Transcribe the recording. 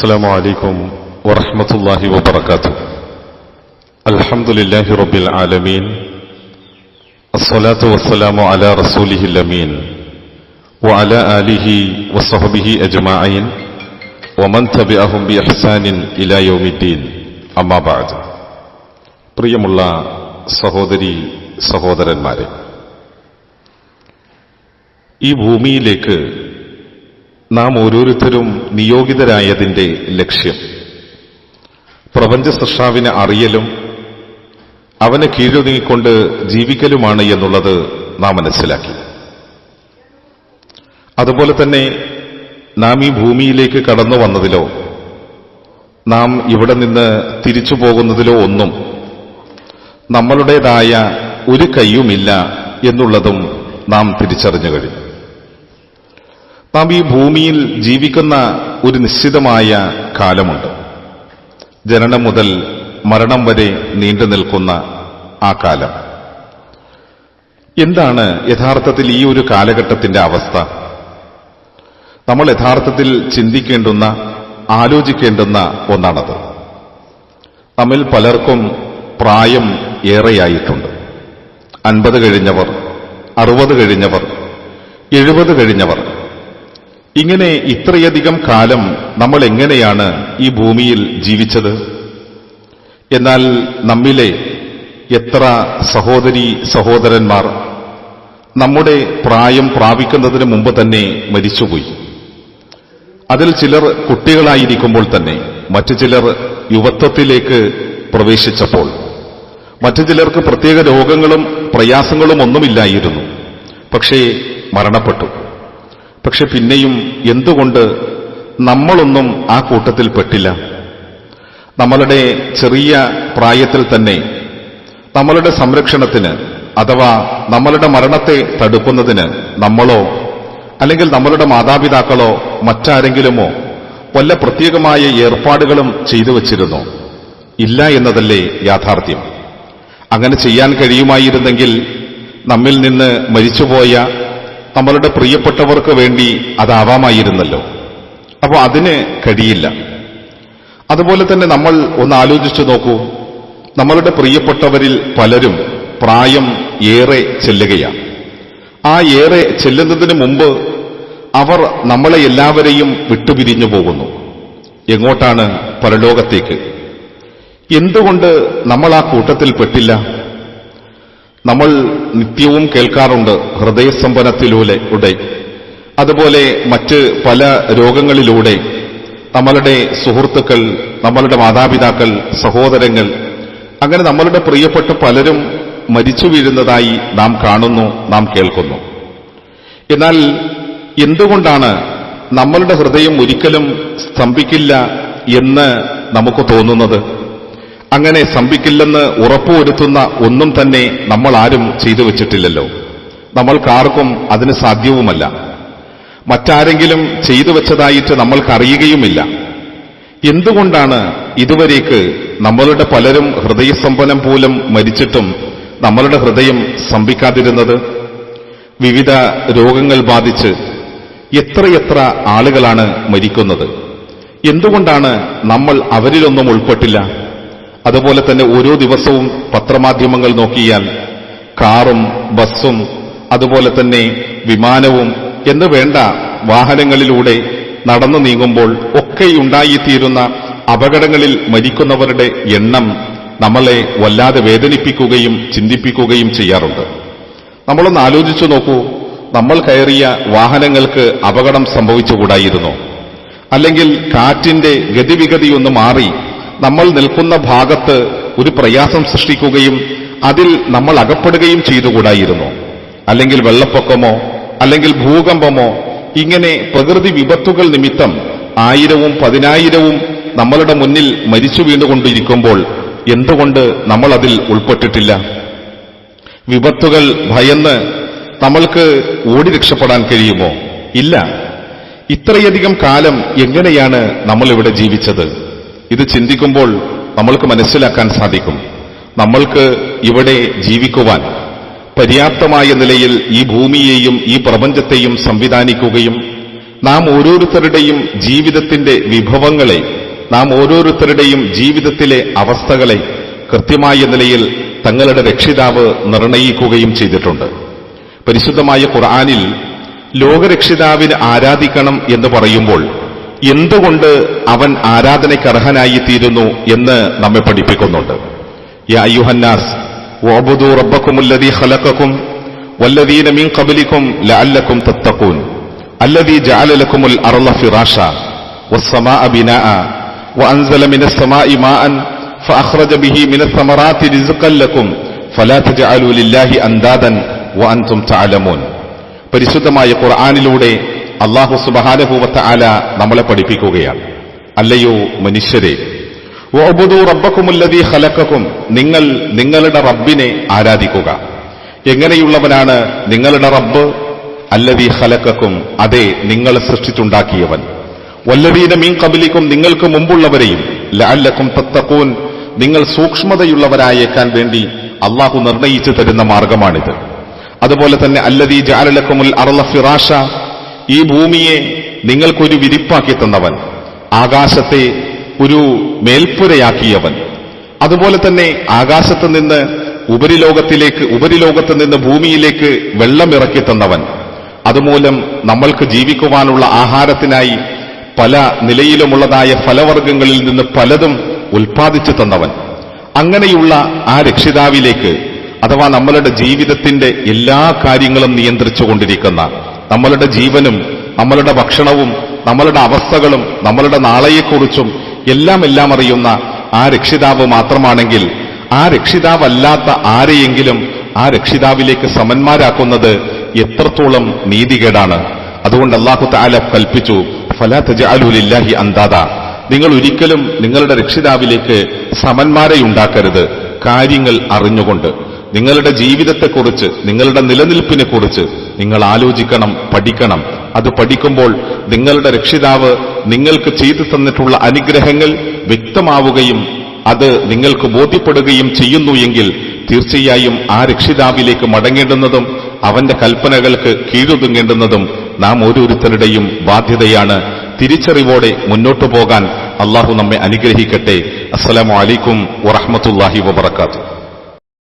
السلام عليكم ورحمة الله وبركاته الحمد لله رب العالمين الصلاة والسلام على رسوله الأمين وعلى آله وصحبه أجمعين ومن تبعهم بإحسان إلى يوم الدين أما بعد പ്രിയമുള്ള സഹോദരി സഹോദരന്മാരെ ഈ ഭൂമിയിലേക്ക് നാം ഓരോരുത്തരും നിയോഗിതരായതിന്റെ ലക്ഷ്യം. പ്രപഞ്ച സൃഷ്ടാവിനെ അറിയലും അവനെ കീഴൊതുങ്ങിക്കൊണ്ട് ജീവിക്കലുമാണ് എന്നുള്ളത് നാം മനസ്സിലാക്കി. അതുപോലെ തന്നെ നാം ഈ ഭൂമിയിലേക്ക് കടന്നു വന്നതിലോ നാം ഇവിടെ നിന്ന് തിരിച്ചു പോകുന്നതിലോ ഒന്നും നമ്മളുടേതായ ഒരു കൈയുമില്ല എന്നുള്ളതും നാം തിരിച്ചറിഞ്ഞു കഴിഞ്ഞു. നാം ഈ ഭൂമിയിൽ ജീവിക്കുന്ന ഒരു നിശ്ചിതമായ കാലമുണ്ട്. ജനനം മുതൽ മരണം വരെ നീണ്ടു നിൽക്കുന്ന ആ കാലം. എന്താണ് യഥാർത്ഥത്തിൽ ഈ ഒരു കാലഘട്ടത്തിന്റെ അവസ്ഥ? നമ്മൾ യഥാർത്ഥത്തിൽ ചിന്തിക്കേണ്ടുന്ന ആലോചിക്കേണ്ടുന്ന ഒന്നാണത്. നമ്മിൽ പലർക്കും പ്രായം ഏറെയായിട്ടുണ്ട്. അൻപത് കഴിഞ്ഞവർ അറുപത് കഴിഞ്ഞവർ എഴുപത് കഴിഞ്ഞവർ ഇങ്ങനെ ഇത്രയധികം കാലം നമ്മൾ എങ്ങനെയാണ് ഈ ഭൂമിയിൽ ജീവിച്ചത്? എന്നാൽ നമ്മിലെ എത്ര സഹോദരി സഹോദരന്മാർ നമ്മുടെ പ്രായം പ്രാപിക്കുന്നതിന് മുമ്പ് തന്നെ മരിച്ചുപോയി. അതിൽ ചിലർ കുട്ടികളായിരിക്കുമ്പോൾ തന്നെ മറ്റു ചിലർ യുവത്വത്തിലേക്ക് പ്രവേശിച്ചപ്പോൾ മറ്റു ചിലർക്ക് പ്രത്യേക രോഗങ്ങളും പ്രയാസങ്ങളും ഒന്നുമില്ലായിരുന്നു. പക്ഷേ മരണപ്പെട്ടു. പക്ഷെ പിന്നെയും എന്തുകൊണ്ട് നമ്മളൊന്നും ആ കൂട്ടത്തിൽ പെട്ടില്ല? നമ്മളുടെ ചെറിയ പ്രായത്തിൽ തന്നെ നമ്മളുടെ സംരക്ഷണത്തിന് അഥവാ നമ്മളുടെ മരണത്തെ തടുക്കുന്നതിന് നമ്മളോ അല്ലെങ്കിൽ നമ്മളുടെ മാതാപിതാക്കളോ മറ്റാരെങ്കിലുമോ വല്ല പ്രത്യേകമായ ഏർപ്പാടുകളും ചെയ്തു വച്ചിരുന്നോ? ഇല്ല എന്നതല്ലേ യാഥാർത്ഥ്യം. അങ്ങനെ ചെയ്യാൻ കഴിയുമായിരുന്നെങ്കിൽ നമ്മിൽ നിന്ന് മരിച്ചുപോയ നമ്മളുടെ പ്രിയപ്പെട്ടവർക്ക് വേണ്ടി അതാവാമായിരുന്നല്ലോ. അപ്പോൾ അതിന് കഴിയില്ല. അതുപോലെ തന്നെ നമ്മൾ ഒന്ന് ആലോചിച്ചു നോക്കൂ. നമ്മളുടെ പ്രിയപ്പെട്ടവരിൽ പലരും പ്രായം ഏറെ ചെല്ലുകയാണ്. ആ ഏറെ ചെല്ലുന്നതിന് മുമ്പ് അവർ നമ്മളെ എല്ലാവരെയും വിട്ടുപിരിഞ്ഞു പോകുന്നു. എങ്ങോട്ടാണ് പരലോകത്തേക്ക്? എന്തുകൊണ്ട് നമ്മൾ ആ കൂട്ടത്തിൽ പെട്ടില്ല? നമ്മൾ നിത്യവും കേൾക്കാറുണ്ട് ഹൃദയസ്തംഭനത്തിലൂടെ അതുപോലെ മറ്റ് പല രോഗങ്ങളിലൂടെ നമ്മളുടെ സുഹൃത്തുക്കൾ നമ്മളുടെ മാതാപിതാക്കൾ സഹോദരങ്ങൾ അങ്ങനെ നമ്മളുടെ പ്രിയപ്പെട്ട പലരും മരിച്ചു വീഴുന്നതായി നാം കാണുന്നു നാം കേൾക്കുന്നു. എന്നാൽ എന്തുകൊണ്ടാണ് നമ്മളുടെ ഹൃദയം ഒരിക്കലും സ്തംഭിക്കില്ല എന്ന് നമുക്ക് തോന്നുന്നത്? അങ്ങനെ സംഭിക്കില്ലെന്ന് ഉറപ്പുവരുത്തുന്ന ഒന്നും തന്നെ നമ്മൾ ആരും ചെയ്തു വെച്ചിട്ടില്ലല്ലോ. നമ്മൾക്കാർക്കും അതിന് സാധ്യവുമല്ല. മറ്റാരെങ്കിലും ചെയ്തു വെച്ചതായിട്ട് നമ്മൾക്കറിയുകയുമില്ല. എന്തുകൊണ്ടാണ് ഇതുവരേക്ക് നമ്മളുടെ പലരും ഹൃദയസ്തംഭനം പോലും മരിച്ചിട്ടും നമ്മളുടെ ഹൃദയം സ്തംഭിക്കാതിരുന്നത് വിവിധ രോഗങ്ങൾ ബാധിച്ച് എത്രയെത്ര ആളുകളാണ് മരിക്കുന്നത്? എന്തുകൊണ്ടാണ് നമ്മൾ അവരിലൊന്നും ഉൾപ്പെട്ടില്ല? അതുപോലെ തന്നെ ഓരോ ദിവസവും പത്രമാധ്യമങ്ങൾ നോക്കിയാൽ കാറും ബസ്സും അതുപോലെ തന്നെ വിമാനവും എന്ന് വേണ്ട വാഹനങ്ങളിലൂടെ നടന്നു നീങ്ങുമ്പോൾ ഒക്കെ ഉണ്ടായിത്തീരുന്ന അപകടങ്ങളിൽ മരിക്കുന്നവരുടെ എണ്ണം നമ്മളെ വല്ലാതെ വേദനിപ്പിക്കുകയും ചിന്തിപ്പിക്കുകയും ചെയ്യാറുണ്ട്. നമ്മളൊന്ന് ആലോചിച്ചു നോക്കൂ നമ്മൾ കയറിയ വാഹനങ്ങൾക്ക് അപകടം സംഭവിച്ചുകൂടായിരുന്നോ? അല്ലെങ്കിൽ കാറ്റിന്റെ ഗതിവിഗതിയൊന്ന് മാറി നമ്മൾ നിൽക്കുന്ന ഭാഗത്ത് ഒരു പ്രയാസം സൃഷ്ടിക്കുകയും അതിൽ നമ്മൾ അകപ്പെടുകയും ചെയ്തുകൂടായിരുന്നു. അല്ലെങ്കിൽ വെള്ളപ്പൊക്കമോ അല്ലെങ്കിൽ ഭൂകമ്പമോ ഇങ്ങനെ പ്രകൃതി വിപത്തുകൾ നിമിത്തം ആയിരവും പതിനായിരവും നമ്മളുടെ മുന്നിൽ മരിച്ചു വീണുകൊണ്ടിരിക്കുമ്പോൾ എന്തുകൊണ്ട് നമ്മൾ അതിൽ ഉൾപ്പെട്ടിട്ടില്ല? വിപത്തുകൾ ഭയന്ന് നമ്മൾക്ക് ഓടി രക്ഷപ്പെടാൻ കഴിയുമോ? ഇല്ല. ഇത്രയധികം കാലം എങ്ങനെയാണ് നമ്മൾ ഇവിടെ ജീവിച്ചത്? ഇത് ചിന്തിക്കുമ്പോൾ നമ്മൾക്ക് മനസ്സിലാക്കാൻ സാധിക്കും. നമ്മൾക്ക് ഇവിടെ ജീവിക്കുവാൻ പര്യാപ്തമായ നിലയിൽ ഈ ഭൂമിയെയും ഈ പ്രപഞ്ചത്തെയും സംവിധാനിക്കുകയും നാം ഓരോരുത്തരുടെയും ജീവിതത്തിന്റെ വിഭവങ്ങളെ നാം ഓരോരുത്തരുടെയും ജീവിതത്തിലെ അവസ്ഥകളെ കൃത്യമായ നിലയിൽ തങ്ങളുടെ രക്ഷിതാവ് നിർണയിക്കുകയും ചെയ്തിട്ടുണ്ട്. പരിശുദ്ധമായ ഖുർആാനിൽ ലോകരക്ഷിതാവിന് ആരാധിക്കണം എന്ന് പറയുമ്പോൾ എന്തുകൊണ്ട് അവൻ ആരാധനയ്ക്ക് തീരുന്നു എന്ന് നമ്മെ പഠിപ്പിക്കുന്നുണ്ട് യാ അയ്യുഹന്നാസ് വഅബ്ദു റബ്ബക്കുമുല്ലദീ ഖലഖക്കും വല്ലദീന മിൻ ഖബ്ലിക്കും ലഅല്ലക്കും തത്തഖൂൻ الذي جعل لكم الأرض فراشا والسماء بناء وأنزل من السماء ماء فأخرج به من الثمرات رزقا لكم فلا تجعلوا لله أندادا وأنتم تعلمون പരിശുദ്ധമായ ഖുർആാനിലൂടെ അള്ളാഹു സുബഹാനഭൂവത്ത് ആല നമ്മളെ പഠിപ്പിക്കുകയാണ്. അല്ലയോ മനുഷ്യരെ ഹലക്കക്കും നിങ്ങൾ നിങ്ങളുടെ റബ്ബിനെ ആരാധിക്കുക. എങ്ങനെയുള്ളവനാണ് നിങ്ങളുടെ റബ്ബ്? അല്ലവി ഹലക്കക്കും അതെ നിങ്ങൾ സൃഷ്ടിച്ചുണ്ടാക്കിയവൻ. വല്ലവീന മീൻ കബലിക്കും നിങ്ങൾക്ക് മുമ്പുള്ളവരെയും ലഅല്ലക്കും തത്തക്കൂൻ നിങ്ങൾ സൂക്ഷ്മതയുള്ളവരായേക്കാൻ വേണ്ടി അള്ളാഹു നിർണയിച്ചു തരുന്ന മാർഗമാണിത്. അതുപോലെ തന്നെ അല്ലദീ ജാലലക്കുമുൽ അർള ഫിറാഷ ഈ ഭൂമിയെ നിങ്ങൾക്കൊരു വിരിപ്പാക്കി തന്നവൻ ആകാശത്തെ ഒരു മേൽപ്പുരയാക്കിയവൻ. അതുപോലെ തന്നെ ആകാശത്ത് നിന്ന് ഉപരിലോകത്തിലേക്ക് ഉപരിലോകത്ത് നിന്ന് ഭൂമിയിലേക്ക് വെള്ളം ഇറക്കി തന്നവൻ. അതുമൂലം നമ്മൾക്ക് ജീവിക്കുവാനുള്ള ആഹാരത്തിനായി പല നിലയിലുമുള്ളതായ ഫലവർഗങ്ങളിൽ നിന്ന് പലതും ഉൽപ്പാദിച്ചു തന്നവൻ. അങ്ങനെയുള്ള ആ രക്ഷിതാവിലേക്ക് അഥവാ നമ്മളുടെ ജീവിതത്തിന്റെ എല്ലാ കാര്യങ്ങളും നിയന്ത്രിച്ചു കൊണ്ടിരിക്കുന്ന നമ്മളുടെ ജീവനും നമ്മളുടെ ഭക്ഷണവും നമ്മളുടെ അവസ്ഥകളും നമ്മളുടെ നാളെയെക്കുറിച്ചും എല്ലാം എല്ലാം അറിയുന്ന ആ രക്ഷിതാവ് മാത്രമാണെങ്കിൽ ആ രക്ഷിതാവല്ലാത്ത ആരെയെങ്കിലും ആ രക്ഷിതാവിലേക്ക് സമന്മാരാക്കുന്നത് എത്രത്തോളം നീതികേടാണ്. അതുകൊണ്ട് അള്ളാഹു താല കൽപ്പിച്ചു ഫലാത്തജാലുലില്ലാഹി അന്താദ നിങ്ങൾ ഒരിക്കലും നിങ്ങളുടെ രക്ഷിതാവിലേക്ക് സമന്മാരെ ഉണ്ടാക്കരുത്. കാര്യങ്ങൾ അറിഞ്ഞുകൊണ്ട് നിങ്ങളുടെ ജീവിതത്തെക്കുറിച്ച് നിങ്ങളുടെ നിലനിൽപ്പിനെ കുറിച്ച് നിങ്ങൾ ആലോചിക്കണം പഠിക്കണം. അത് പഠിക്കുമ്പോൾ നിങ്ങളുടെ രക്ഷിതാവ് നിങ്ങൾക്ക് ചെയ്തു തന്നിട്ടുള്ള അനുഗ്രഹങ്ങൾ വ്യക്തമാവുകയും അത് നിങ്ങൾക്ക് ബോധ്യപ്പെടുകയും ചെയ്യുന്നു എങ്കിൽ തീർച്ചയായും ആ രക്ഷിതാവിലേക്ക് മടങ്ങേണ്ടുന്നതും അവന്റെ കൽപ്പനകൾക്ക് കീഴൊതുങ്ങേണ്ടുന്നതും നാം ഓരോരുത്തരുടെയും ബാധ്യതയാണ്. തിരിച്ചറിവോടെ മുന്നോട്ടു പോകാൻ അള്ളാഹു നമ്മെ അനുഗ്രഹിക്കട്ടെ. അസ്സലാമു അലൈക്കും വറഹമത്തല്ലാഹി വബർക്കാത്തു